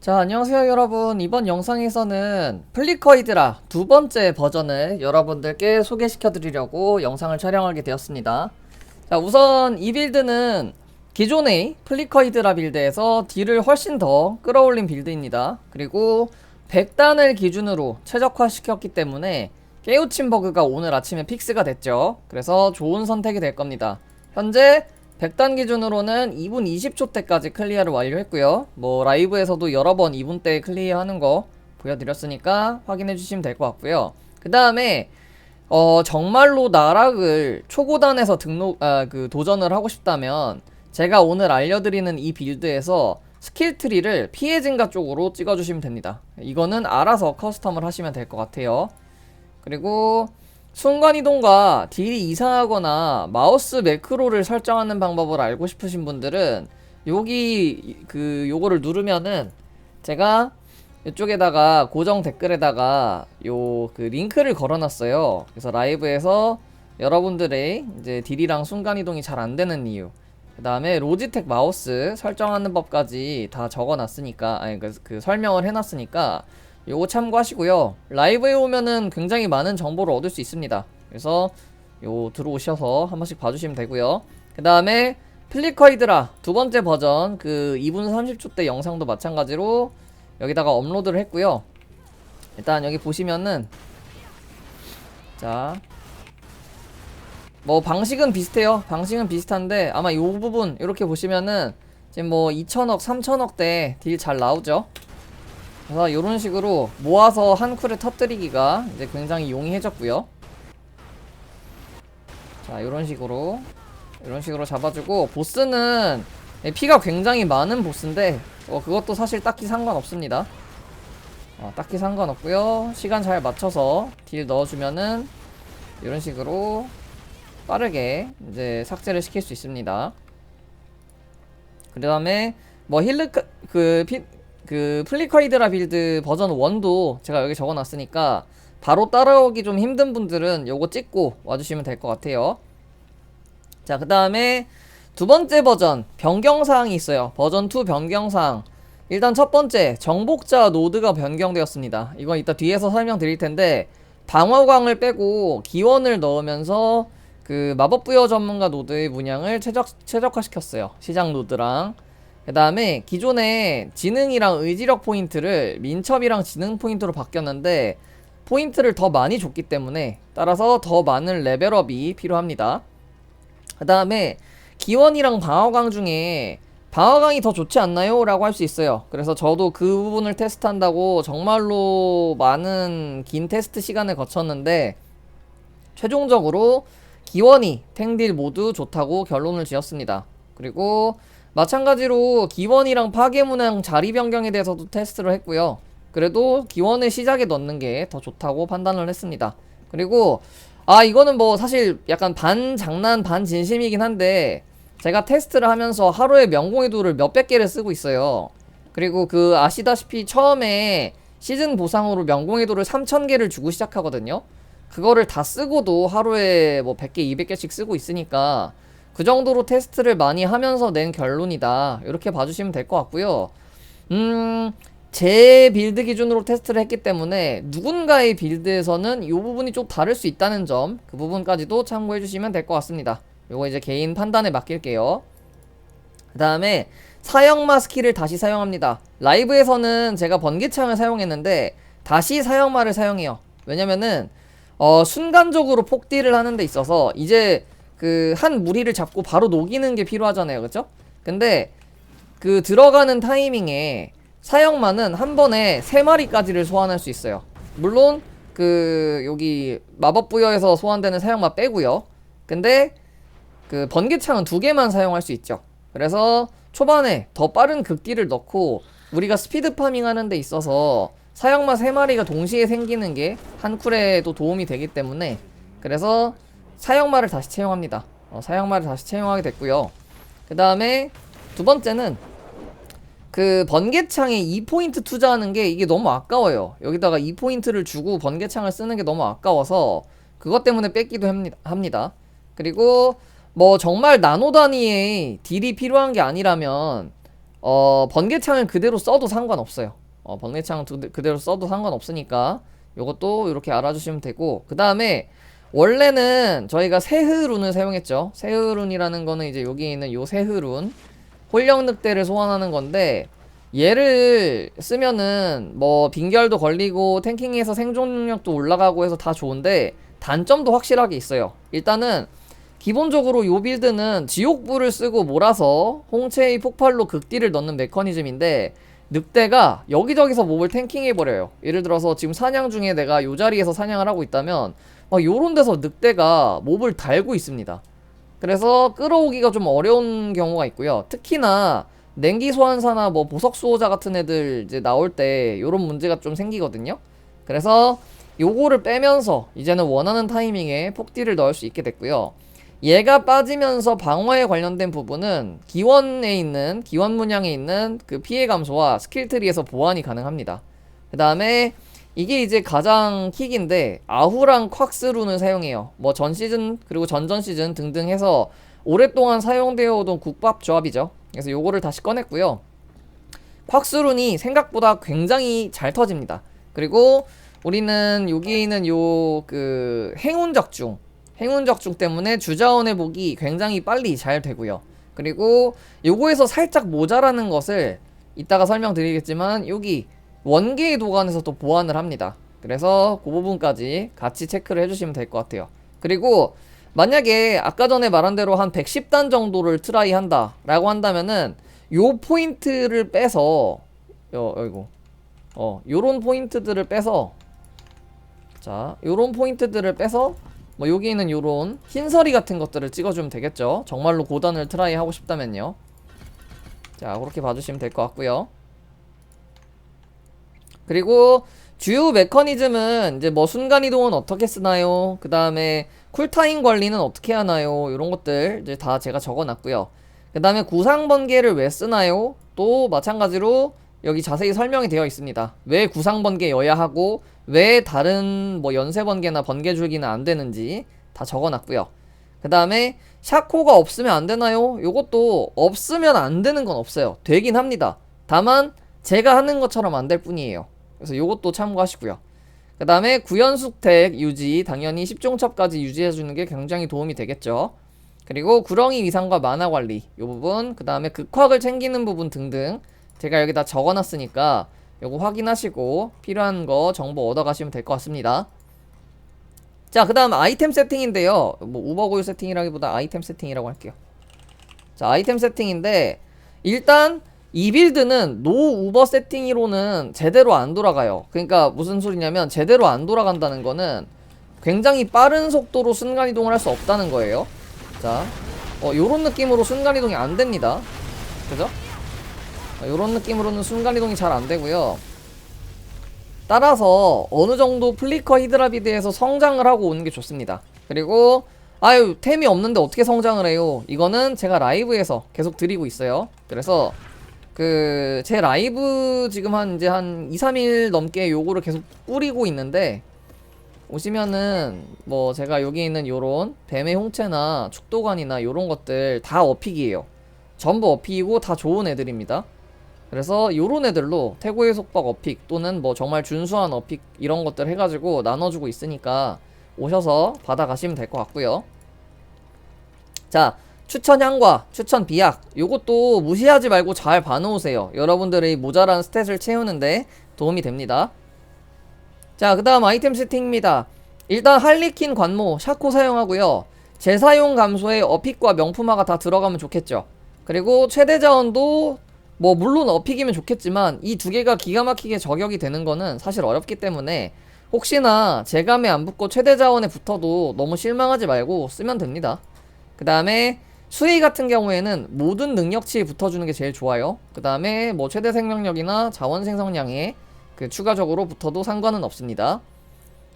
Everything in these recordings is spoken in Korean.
자, 안녕하세요, 여러분. 이번 영상에서는 플리커이드라 두 번째 버전을 여러분들께 소개시켜 드리려고 영상을 촬영하게 되었습니다. 자, 우선 이 빌드는 기존의 플리커이드라 빌드에서 딜을 훨씬 더 끌어올린 빌드입니다. 그리고 100단을 기준으로 최적화시켰기 때문에 깨우친 버그가 오늘 아침에 픽스가 됐죠. 그래서 좋은 선택이 될 겁니다. 현재 100단 기준으로는 2분 20초 때까지 클리어를 완료했고요. 뭐 라이브에서도 여러 번 2분 때 클리어하는 거 보여드렸으니까 확인해 주시면 될 것 같고요. 그 다음에 어 정말로 나락을 초고단에서 등록 아 그 도전을 하고 싶다면 제가 오늘 알려드리는 이 빌드에서 스킬 트리를 피해 증가 쪽으로 찍어주시면 됩니다. 이거는 알아서 커스텀을 하시면 될 것 같아요. 그리고 순간이동과 딜이 이상하거나 마우스 매크로를 설정하는 방법을 알고 싶으신 분들은 여기 그 요거를 누르면은 제가 이쪽에다가 고정 댓글에다가 요 그 링크를 걸어놨어요. 그래서 라이브에서 여러분들의 이제 딜이랑 순간이동이 잘 안 되는 이유, 그 다음에 로지텍 마우스 설정하는 법까지 다 적어놨으니까 아니 그, 그 설명을 해놨으니까 요거 참고하시고요. 라이브에 오면은 굉장히 많은 정보를 얻을 수 있습니다. 그래서 요 들어오셔서 한 번씩 봐주시면 되고요. 그 다음에 플리커이드라 두 번째 버전 그 2분 30초 때 영상도 마찬가지로 여기다가 업로드를 했고요. 일단 여기 보시면은 자. 뭐 방식은 비슷해요. 방식은 비슷한데 아마 요 부분 이렇게 보시면은 지금 뭐 2천억, 3천억대 딜 잘 나오죠. 그래서 이런 식으로 모아서 한 쿨에 터뜨리기가 이제 굉장히 용이해졌고요. 자, 이런 식으로 이런 식으로 잡아주고 보스는 피가 굉장히 많은 보스인데 어, 그것도 사실 딱히 상관없습니다. 어, 딱히 상관없고요. 시간 잘 맞춰서 딜 넣어주면은 이런 식으로 빠르게 이제 삭제를 시킬 수 있습니다. 그 다음에 뭐 힐르 그 피, 그 플리커이드라 빌드 버전 1도 제가 여기 적어놨으니까 바로 따라오기 좀 힘든 분들은 요거 찍고 와주시면 될 것 같아요. 자, 그 다음에 두 번째 버전 변경사항이 있어요. 버전 2 변경사항. 일단 첫 번째 정복자 노드가 변경되었습니다. 이건 이따 뒤에서 설명드릴 텐데 방어광을 빼고 기원을 넣으면서 그 마법 부여 전문가 노드의 문양을 최적, 최적화시켰어요. 시장 노드랑. 그 다음에 기존에 지능이랑 의지력 포인트를 민첩이랑 지능 포인트로 바뀌었는데 포인트를 더 많이 줬기 때문에 따라서 더 많은 레벨업이 필요합니다. 그 다음에 기원이랑 방어강 중에 방어강이 더 좋지 않나요? 라고 할 수 있어요. 그래서 저도 그 부분을 테스트한다고 정말로 많은 긴 테스트 시간을 거쳤는데 최종적으로 기원이 탱딜 모두 좋다고 결론을 지었습니다. 그리고 마찬가지로 기원이랑 파괴문양 자리 변경에 대해서도 테스트를 했고요. 그래도 기원을 시작에 넣는 게 더 좋다고 판단을 했습니다. 그리고 아 이거는 뭐 사실 약간 반 장난 반 진심이긴 한데 제가 테스트를 하면서 하루에 명공의 도를 몇백 개를 쓰고 있어요. 그리고 그 아시다시피 처음에 시즌 보상으로 명공의 도를 3000개를 주고 시작하거든요. 그거를 다 쓰고도 하루에 뭐 100개, 200개씩 쓰고 있으니까 그 정도로 테스트를 많이 하면서 낸 결론이다. 이렇게 봐주시면 될 것 같고요. 음, 제 빌드 기준으로 테스트를 했기 때문에 누군가의 빌드에서는 이 부분이 좀 다를 수 있다는 점, 그 부분까지도 참고해 주시면 될 것 같습니다. 요거 이제 개인 판단에 맡길게요. 그 다음에 사형마 스킬을 다시 사용합니다. 라이브에서는 제가 번개창을 사용했는데 다시 사형마를 사용해요. 왜냐면은 어, 순간적으로 폭딜을 하는 데 있어서 이제 그 한 무리를 잡고 바로 녹이는 게 필요하잖아요. 그쵸? 근데 그 들어가는 타이밍에 사형마는 한 번에 세 마리까지를 소환할 수 있어요. 물론 그 여기 마법 부여에서 소환되는 사형마 빼고요. 근데 그 번개창은 두 개만 사용할 수 있죠. 그래서 초반에 더 빠른 극딜을 넣고 우리가 스피드 파밍 하는 데 있어서 사형마 세 마리가 동시에 생기는 게 한 쿨에도 도움이 되기 때문에 그래서 사형마를 다시 채용합니다. 어, 사형마를 다시 채용하게 됐고요. 그 다음에 두 번째는 그 번개창에 2포인트 투자하는 게 이게 너무 아까워요. 여기다가 2포인트를 주고 번개창을 쓰는 게 너무 아까워서 그것 때문에 뺏기도 합니다. 그리고 뭐 정말 나노 단위의 딜이 필요한 게 아니라면 어, 번개창을 그대로 써도 상관없어요. 어, 번개창 두- 그대로 써도 상관없으니까 요것도 이렇게 알아주시면 되고 그 다음에 원래는 저희가 세흐룬을 사용했죠. 세흐룬이라는 거는 이제 여기 있는 요 세흐룬 홀령 늑대를 소환하는 건데 얘를 쓰면은 뭐 빙결도 걸리고 탱킹에서 생존 능력도 올라가고 해서 다 좋은데 단점도 확실하게 있어요. 일단은 기본적으로 요 빌드는 지옥불을 쓰고 몰아서 홍채의 폭발로 극딜을 넣는 메커니즘인데 늑대가 여기저기서 몹을 탱킹해버려요. 예를 들어서 지금 사냥 중에 내가 요 자리에서 사냥을 하고 있다면 막 요런 데서 늑대가 몹을 달고 있습니다. 그래서 끌어오기가 좀 어려운 경우가 있고요. 특히나 냉기 소환사나 뭐 보석 수호자 같은 애들 이제 나올 때 요런 문제가 좀 생기거든요. 그래서 요거를 빼면서 이제는 원하는 타이밍에 폭딜을 넣을 수 있게 됐고요. 얘가 빠지면서 방어에 관련된 부분은 기원에 있는 기원 문양에 있는 그 피해 감소와 스킬 트리에서 보완이 가능합니다. 그 다음에 이게 이제 가장 킥인데 아후랑 콱스룬을 사용해요. 뭐 전 시즌 그리고 전전 시즌 등등 해서 오랫동안 사용되어 오던 국밥 조합이죠. 그래서 요거를 다시 꺼냈고요. 콱스룬이 생각보다 굉장히 잘 터집니다. 그리고 우리는 여기 있는 요 그 행운 적중 행운 적중 때문에 주자원 회복이 굉장히 빨리 잘 되고요. 그리고 요거에서 살짝 모자라는 것을 이따가 설명드리겠지만 여기 원계의 도관에서 또 보완을 합니다. 그래서 그 부분까지 같이 체크를 해주시면 될 것 같아요. 그리고 만약에 아까 전에 말한 대로 한 110단 정도를 트라이 한다 라고 한다면은 요 포인트를 빼서 요, 어이구 어 요런 포인트들을 빼서 자 요런 포인트들을 빼서 뭐 여기 있는 요런 흰서리 같은 것들을 찍어주면 되겠죠 정말로 고단을 트라이 하고 싶다면요 자 그렇게 봐주시면 될 것 같고요 그리고 주요 메커니즘은 이제 뭐 순간이동은 어떻게 쓰나요 그 다음에 쿨타임 관리는 어떻게 하나요 이런 것들 이제 다 제가 적어놨고요 그 다음에 구상 번개를 왜 쓰나요 또 마찬가지로 여기 자세히 설명이 되어 있습니다 왜 구상 번개여야 하고 왜 다른 뭐 연쇄 번개나 번개 줄기는 안 되는지 다 적어놨고요. 그 다음에 샤코가 없으면 안 되나요? 요것도 없으면 안 되는 건 없어요. 되긴 합니다. 다만 제가 하는 것처럼 안 될 뿐이에요. 그래서 요것도 참고하시고요. 그 다음에 구연숙택 유지 당연히 10종첩까지 유지해주는 게 굉장히 도움이 되겠죠. 그리고 구렁이 위상과 만화 관리 요 부분 그 다음에 극확을 챙기는 부분 등등 제가 여기다 적어놨으니까 요거 확인하시고 필요한 거 정보 얻어가시면 될 것 같습니다. 자, 그 다음 아이템 세팅인데요. 뭐 우버고유 세팅이라기보다 아이템 세팅이라고 할게요. 자, 아이템 세팅인데 일단 이 빌드는 노 우버 세팅으로는 제대로 안 돌아가요. 그러니까 무슨 소리냐면 제대로 안 돌아간다는 거는 굉장히 빠른 속도로 순간 이동을 할 수 없다는 거예요. 자, 어, 요런 느낌으로 순간 이동이 안 됩니다. 그죠? 이런 느낌으로는 순간이동이 잘 안 되고요 따라서 어느 정도 플리커 히드라비드에서 성장을 하고 오는 게 좋습니다 그리고 아유 템이 없는데 어떻게 성장을 해요 이거는 제가 라이브에서 계속 드리고 있어요 그래서 그 제 라이브 지금 한 이제 한 2, 3일 넘게 요거를 계속 뿌리고 있는데 오시면은 뭐 제가 여기 있는 요런 뱀의 홍채나 축도관이나 요런 것들 다 어픽이에요. 전부 어픽이고 다 좋은 애들입니다. 그래서 요런 애들로 태고의 속박 어픽 또는 뭐 정말 준수한 어픽 이런 것들 해가지고 나눠주고 있으니까 오셔서 받아가시면 될 것 같고요. 자 추천 향과 추천 비약 요것도 무시하지 말고 잘 봐놓으세요. 여러분들의 모자란 스탯을 채우는데 도움이 됩니다. 자 그 다음 아이템 세팅입니다. 일단 할리퀸 관모 샤코 사용하고요. 재사용 감소에 어픽과 명품화가 다 들어가면 좋겠죠. 그리고 최대 자원도 뭐 물론 어픽이면 좋겠지만 이 두 개가 기가 막히게 저격이 되는 거는 사실 어렵기 때문에 혹시나 재감에 안 붙고 최대 자원에 붙어도 너무 실망하지 말고 쓰면 됩니다. 그 다음에 수위 같은 경우에는 모든 능력치에 붙어주는 게 제일 좋아요. 그 다음에 뭐 최대 생명력이나 자원 생성량에 그 추가적으로 붙어도 상관은 없습니다.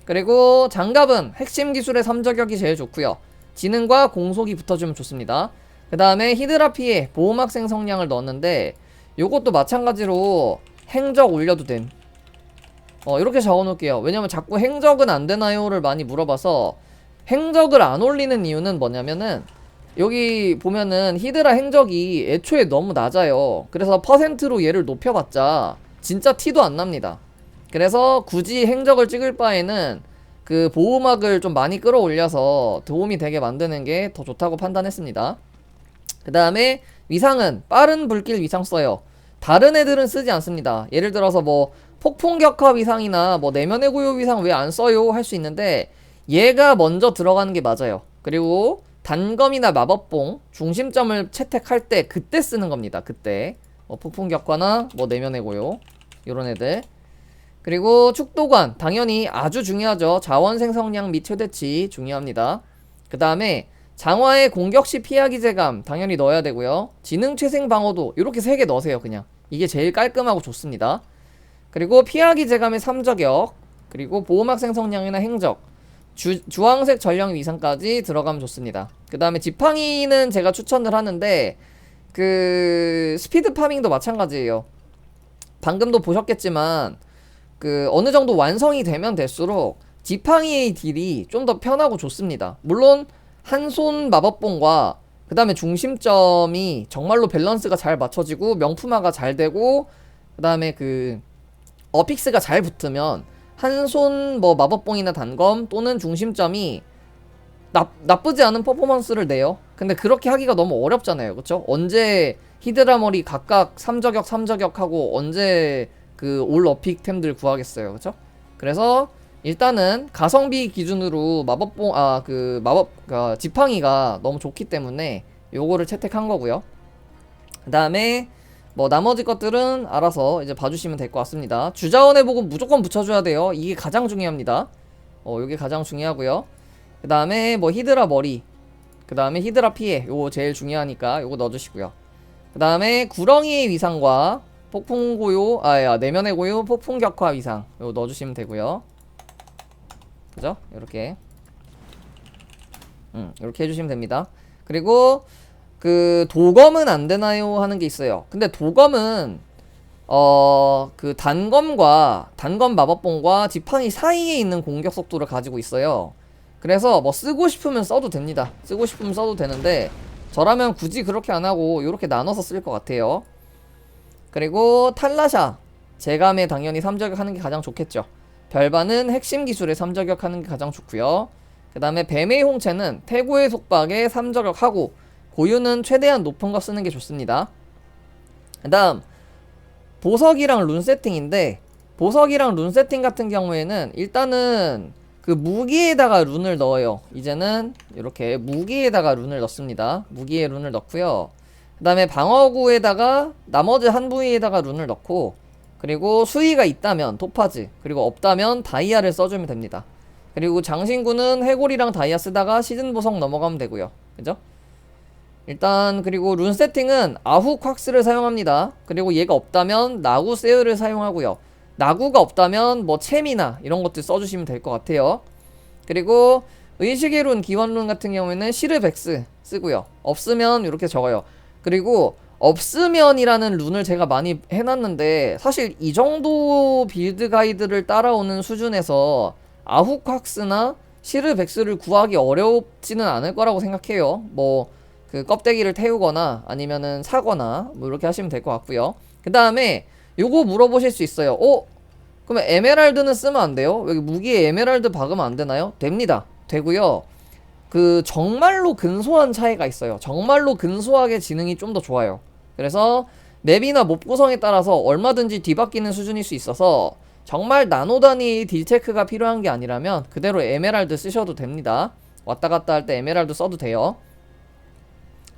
그리고 장갑은 핵심 기술의 3저격이 제일 좋고요. 지능과 공속이 붙어주면 좋습니다. 그 다음에 히드라 피해 보호막 생성량을 넣었는데 요것도 마찬가지로 행적 올려도 됨. 어, 이렇게 적어 놓을게요. 왜냐면 자꾸 행적은 안 되나요를 많이 물어봐서 행적을 안 올리는 이유는 뭐냐면은 여기 보면은 히드라 행적이 애초에 너무 낮아요. 그래서 퍼센트로 얘를 높여봤자 진짜 티도 안 납니다. 그래서 굳이 행적을 찍을 바에는 그 보호막을 좀 많이 끌어올려서 도움이 되게 만드는 게 더 좋다고 판단했습니다. 그 다음에 위상은 빠른 불길 위상 써요. 다른 애들은 쓰지 않습니다. 예를 들어서 뭐 폭풍 격화 위상이나 뭐 내면의 고요 위상 왜 안 써요 할 수 있는데 얘가 먼저 들어가는 게 맞아요. 그리고 단검이나 마법봉 중심점을 채택할 때 그때 쓰는 겁니다. 그때 뭐 폭풍격화나 뭐 내면의 고요 이런 애들 그리고 축도관 당연히 아주 중요하죠. 자원 생성량 및 최대치 중요합니다. 그 다음에 장화의 공격 시 피하기 제감 당연히 넣어야 되고요. 지능 최생 방어도 이렇게 세 개 넣으세요. 그냥 이게 제일 깔끔하고 좋습니다. 그리고 피하기 제감의 3저격 그리고 보호막 생성량이나 행적 주, 주황색 전령 위상까지 들어가면 좋습니다. 그 다음에 지팡이는 제가 추천을 하는데 그 스피드 파밍도 마찬가지예요. 방금도 보셨겠지만 그 어느 정도 완성이 되면 될수록 지팡이의 딜이 좀 더 편하고 좋습니다. 물론 한 손 마법봉과 그 다음에 중심점이 정말로 밸런스가 잘 맞춰지고 명품화가 잘 되고 그 다음에 그 어픽스가 잘 붙으면 한 손 뭐 마법봉이나 단검 또는 중심점이 나, 나쁘지 않은 퍼포먼스를 내요. 근데 그렇게 하기가 너무 어렵잖아요. 그쵸? 언제 히드라 머리 각각 3저격 3저격 하고 언제 그 올 어픽템들 구하겠어요. 그쵸? 그래서 일단은 가성비 기준으로 마법봉 아 그 마법 그 지팡이가 너무 좋기 때문에 요거를 채택한 거고요. 그다음에 뭐 나머지 것들은 알아서 이제 봐주시면 될 것 같습니다. 주자원의 복은 무조건 붙여줘야 돼요. 이게 가장 중요합니다. 어, 이게 가장 중요하고요. 그 다음에 뭐 히드라 머리, 그 다음에 히드라 피해, 요거 제일 중요하니까 요거 넣어주시고요. 그 다음에 구렁이의 위상과 폭풍 고요, 아야 내면의 고요, 폭풍 격화 위상 요거 넣어주시면 되고요. 그죠? 이렇게, 음, 이렇게 해주시면 됩니다. 그리고 그 도검은 안 되나요 하는 게 있어요. 근데 도검은 어 그 단검과 단검 마법봉과 지팡이 사이에 있는 공격 속도를 가지고 있어요. 그래서 뭐 쓰고 싶으면 써도 됩니다. 쓰고 싶으면 써도 되는데 저라면 굳이 그렇게 안 하고 이렇게 나눠서 쓸 것 같아요. 그리고 탈라샤 제감에 당연히 3저격 하는 게 가장 좋겠죠. 별반은 핵심 기술에 3저격 하는 게 가장 좋고요. 그 다음에 뱀의 홍채는 태고의 속박에 3저격 하고 고유는 최대한 높은 거 쓰는 게 좋습니다. 그 다음 보석이랑 룬 세팅인데 보석이랑 룬 세팅 같은 경우에는 일단은 그 무기에다가 룬을 넣어요. 이제는 이렇게 무기에다가 룬을 넣습니다. 무기에 룬을 넣고요. 그 다음에 방어구에다가 나머지 한 부위에다가 룬을 넣고 그리고 수위가 있다면 토파즈 그리고 없다면 다이아를 써주면 됩니다. 그리고 장신구는 해골이랑 다이아 쓰다가 시즌 보석 넘어가면 되고요. 그죠? 일단 그리고 룬 세팅은 아후 콱스를 사용합니다. 그리고 얘가 없다면 나구 세어를 사용하고요. 나구가 없다면 뭐 챔이나 이런 것들 써주시면 될 것 같아요. 그리고 의식의 룬, 기원 룬 같은 경우에는 시르백스 쓰고요. 없으면 이렇게 적어요. 그리고 없으면이라는 룬을 제가 많이 해놨는데 사실 이 정도 빌드 가이드를 따라오는 수준에서 아후 콱스나 시르백스를 구하기 어렵지는 않을 거라고 생각해요. 뭐 그 껍데기를 태우거나 아니면은 사거나 뭐 이렇게 하시면 될 것 같고요. 그 다음에 요거 물어보실 수 있어요. 어? 그러면 에메랄드는 쓰면 안 돼요? 여기 무기에 에메랄드 박으면 안 되나요? 됩니다. 되고요. 그 정말로 근소한 차이가 있어요. 정말로 근소하게 지능이 좀 더 좋아요. 그래서 맵이나 몹 구성에 따라서 얼마든지 뒤바뀌는 수준일 수 있어서 정말 나노 단위 딜 체크가 필요한 게 아니라면 그대로 에메랄드 쓰셔도 됩니다. 왔다 갔다 할 때 에메랄드 써도 돼요.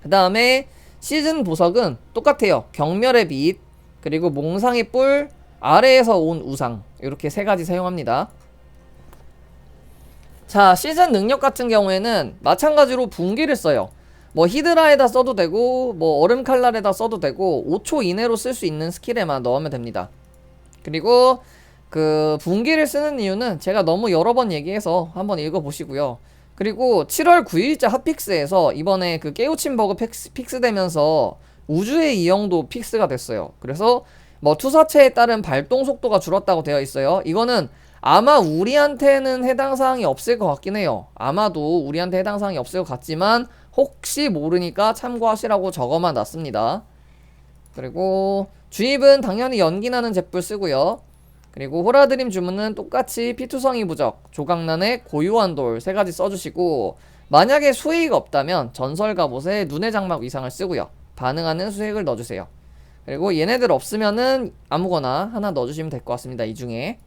그 다음에 시즌 보석은 똑같아요. 경멸의 빛, 그리고 몽상의 뿔, 아래에서 온 우상. 이렇게 세 가지 사용합니다. 자, 시즌 능력 같은 경우에는 마찬가지로 분기를 써요. 뭐 히드라에다 써도 되고, 뭐 얼음 칼날에다 써도 되고, 5초 이내로 쓸 수 있는 스킬에만 넣으면 됩니다. 그리고 그 분기를 쓰는 이유는 제가 너무 여러 번 얘기해서 한번 읽어보시고요. 그리고 7월 9일자 핫픽스에서 이번에 그 깨우친 버그 픽스, 픽스되면서 우주의 이영도 픽스가 됐어요. 그래서 뭐 투사체에 따른 발동 속도가 줄었다고 되어 있어요. 이거는 아마 우리한테는 해당 사항이 없을 것 같긴 해요. 아마도 우리한테 해당 사항이 없을 것 같지만 혹시 모르니까 참고하시라고 적어만 놨습니다. 그리고 주입은 당연히 연기나는 잿불 쓰고요. 그리고 호라드림 주문은 똑같이 피투성이 부적, 조각난의 고유한 돌 세 가지 써주시고 만약에 수익 없다면 전설 갑옷에 눈의 장막 위상을 쓰고요. 반응하는 수익을 넣어주세요. 그리고 얘네들 없으면은 아무거나 하나 넣어주시면 될 것 같습니다. 이 중에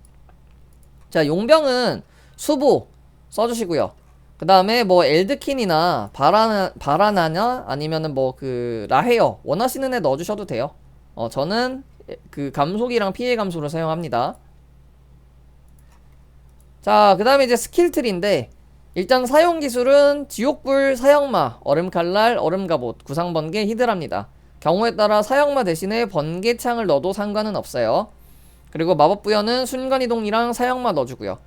자 용병은 수보 써주시고요. 그 다음에 뭐 엘드킨이나 바라나 바라나냐 아니면은 뭐 그 라헤어 원하시는 애 넣어주셔도 돼요. 어 저는 그 감속이랑 피해 감소를 사용합니다. 자, 그 다음에 이제 스킬 트리인데, 일단 사용 기술은 지옥불, 사형마, 얼음칼날, 얼음갑옷, 구상번개, 히드랍니다. 경우에 따라 사형마 대신에 번개창을 넣어도 상관은 없어요. 그리고 마법 부여는 순간이동이랑 사형마 넣어주고요.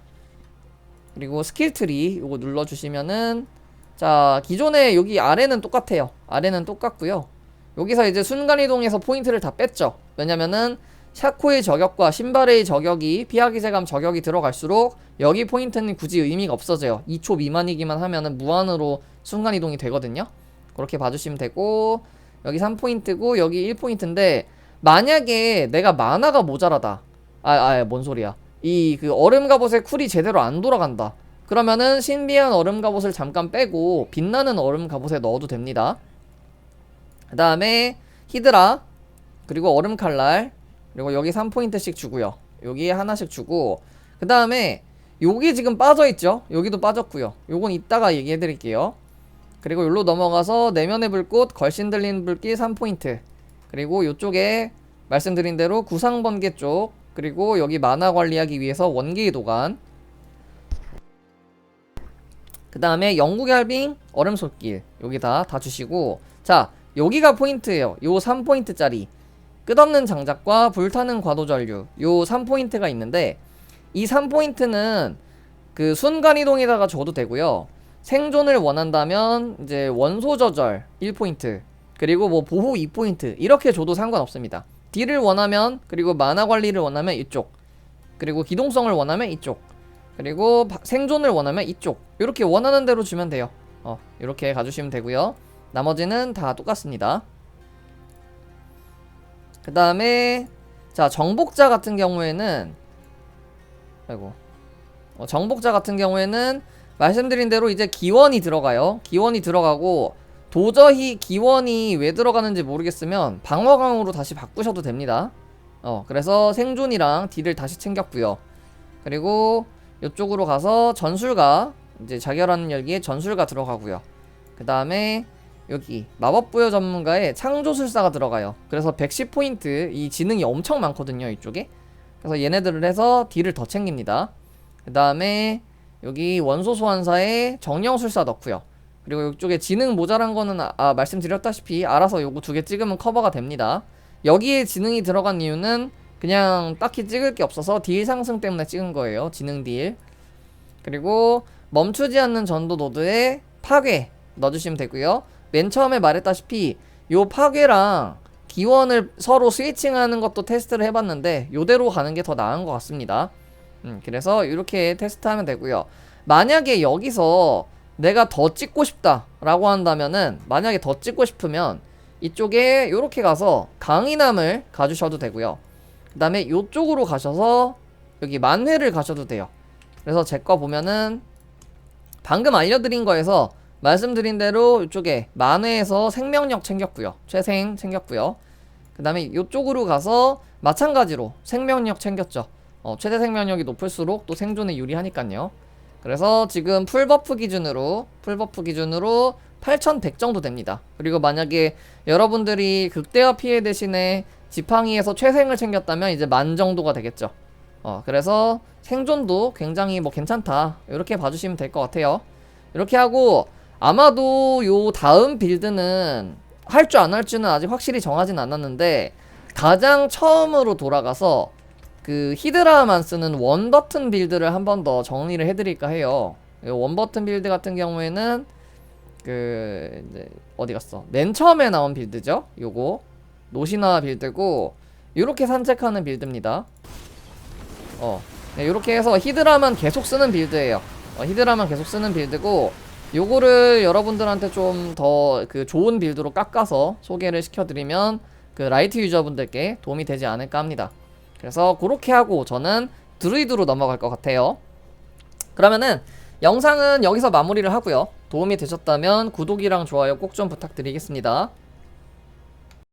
그리고 스킬 트리, 요거 눌러주시면은, 자, 기존에 여기 아래는 똑같아요. 아래는 똑같고요. 여기서 이제 순간이동에서 포인트를 다 뺐죠. 왜냐면은 샤코의 저격과 신발의 저격이 피하기 제감 저격이 들어갈수록 여기 포인트는 굳이 의미가 없어져요. 2초 미만이기만 하면은 무한으로 순간이동이 되거든요. 그렇게 봐주시면 되고 여기 3포인트고 여기 1포인트인데 만약에 내가 마나가 모자라다. 아, 아, 뭔 소리야. 이 그 얼음 갑옷의 쿨이 제대로 안 돌아간다. 그러면은 신비한 얼음 갑옷을 잠깐 빼고 빛나는 얼음 갑옷에 넣어도 됩니다. 그 다음에 히드라 그리고 얼음 칼날 그리고 여기 3포인트씩 주고요. 여기 하나씩 주고 그 다음에 여기 지금 빠져있죠? 여기도 빠졌고요. 요건 이따가 얘기해 드릴게요. 그리고 여기로 넘어가서 내면의 불꽃 걸신 들린 불길 3포인트. 그리고 요쪽에 말씀드린 대로 구상번개 쪽 그리고 여기 만화 관리하기 위해서 원기의 도관. 그 다음에 영구결빙 얼음솔길. 여기 다 다 주시고. 자 여기가 포인트예요. 요 3포인트짜리. 끝없는 장작과 불타는 과도전류. 요 3포인트가 있는데 이 3포인트는 그 순간이동에다가 줘도 되고요. 생존을 원한다면 이제 원소 저절 1포인트 그리고 뭐 보호 2포인트 이렇게 줘도 상관없습니다. 딜을 원하면 그리고 만화 관리를 원하면 이쪽 그리고 기동성을 원하면 이쪽 그리고 바- 생존을 원하면 이쪽. 이렇게 원하는 대로 주면 돼요. 어 이렇게 가주시면 되고요 나머지는 다 똑같습니다. 그 다음에 자 정복자 같은 경우에는 아이고. 어, 정복자 같은 경우에는 말씀드린 대로 이제 기원이 들어가요. 기원이 들어가고 도저히 기원이 왜 들어가는지 모르겠으면 방어강으로 다시 바꾸셔도 됩니다. 어 그래서 생존이랑 딜을 다시 챙겼고요. 그리고 이쪽으로 가서 전술가 이제 자결하는 열기에 전술가 들어가고요. 그 다음에 여기 마법부여 전문가의 창조술사가 들어가요. 그래서 110포인트 이 지능이 엄청 많거든요. 이쪽에. 그래서 얘네들을 해서 딜을 더 챙깁니다. 그 다음에 여기 원소 소환사에 정령술사 넣고요. 그리고 이쪽에 지능 모자란 거는 아, 아, 말씀드렸다시피 알아서 요거 두 개 찍으면 커버가 됩니다. 여기에 지능이 들어간 이유는 그냥 딱히 찍을 게 없어서 딜 상승 때문에 찍은 거예요. 지능 딜. 그리고 멈추지 않는 전도 노드에 파괴 넣어주시면 되고요. 맨 처음에 말했다시피 요 파괴랑 기원을 서로 스위칭하는 것도 테스트를 해봤는데 요대로 가는 게 더 나은 것 같습니다. 음, 그래서 이렇게 테스트하면 되고요. 만약에 여기서 내가 더 찍고 싶다라고 한다면은 만약에 더 찍고 싶으면 이쪽에 요렇게 가서 강인함을 가주셔도 되고요. 그 다음에 이쪽으로 가셔서 여기 만회를 가셔도 돼요. 그래서 제 거 보면은 방금 알려드린 거에서 말씀드린 대로 이쪽에 만회에서 생명력 챙겼고요. 최생 챙겼고요. 그 다음에 이쪽으로 가서 마찬가지로 생명력 챙겼죠. 어, 최대 생명력이 높을수록 또 생존에 유리하니까요. 그래서 지금 풀버프 기준으로 풀버프 기준으로 8100 정도 됩니다. 그리고 만약에 여러분들이 극대화 피해 대신에 지팡이에서 최생을 챙겼다면 이제 만 정도가 되겠죠. 어, 그래서 생존도 굉장히 뭐 괜찮다. 이렇게 봐주시면 될 것 같아요. 이렇게 하고 아마도 요 다음 빌드는 할 줄 안 할 줄은 아직 확실히 정하진 않았는데 가장 처음으로 돌아가서 그 히드라만 쓰는 원 버튼 빌드를 한 번 더 정리를 해드릴까 해요. 원 버튼 빌드 같은 경우에는 그 이제 어디 갔어? 맨 처음에 나온 빌드죠. 요거 노시나 빌드고 요렇게 산책하는 빌드입니다. 어, 네, 요렇게 해서 히드라만 계속 쓰는 빌드예요. 어, 히드라만 계속 쓰는 빌드고 요거를 여러분들한테 좀 더 그 좋은 빌드로 깎아서 소개를 시켜드리면 그 라이트 유저분들께 도움이 되지 않을까 합니다. 그래서 그렇게 하고 저는 드루이드로 넘어갈 것 같아요. 그러면은 영상은 여기서 마무리를 하고요. 도움이 되셨다면 구독이랑 좋아요 꼭 좀 부탁드리겠습니다.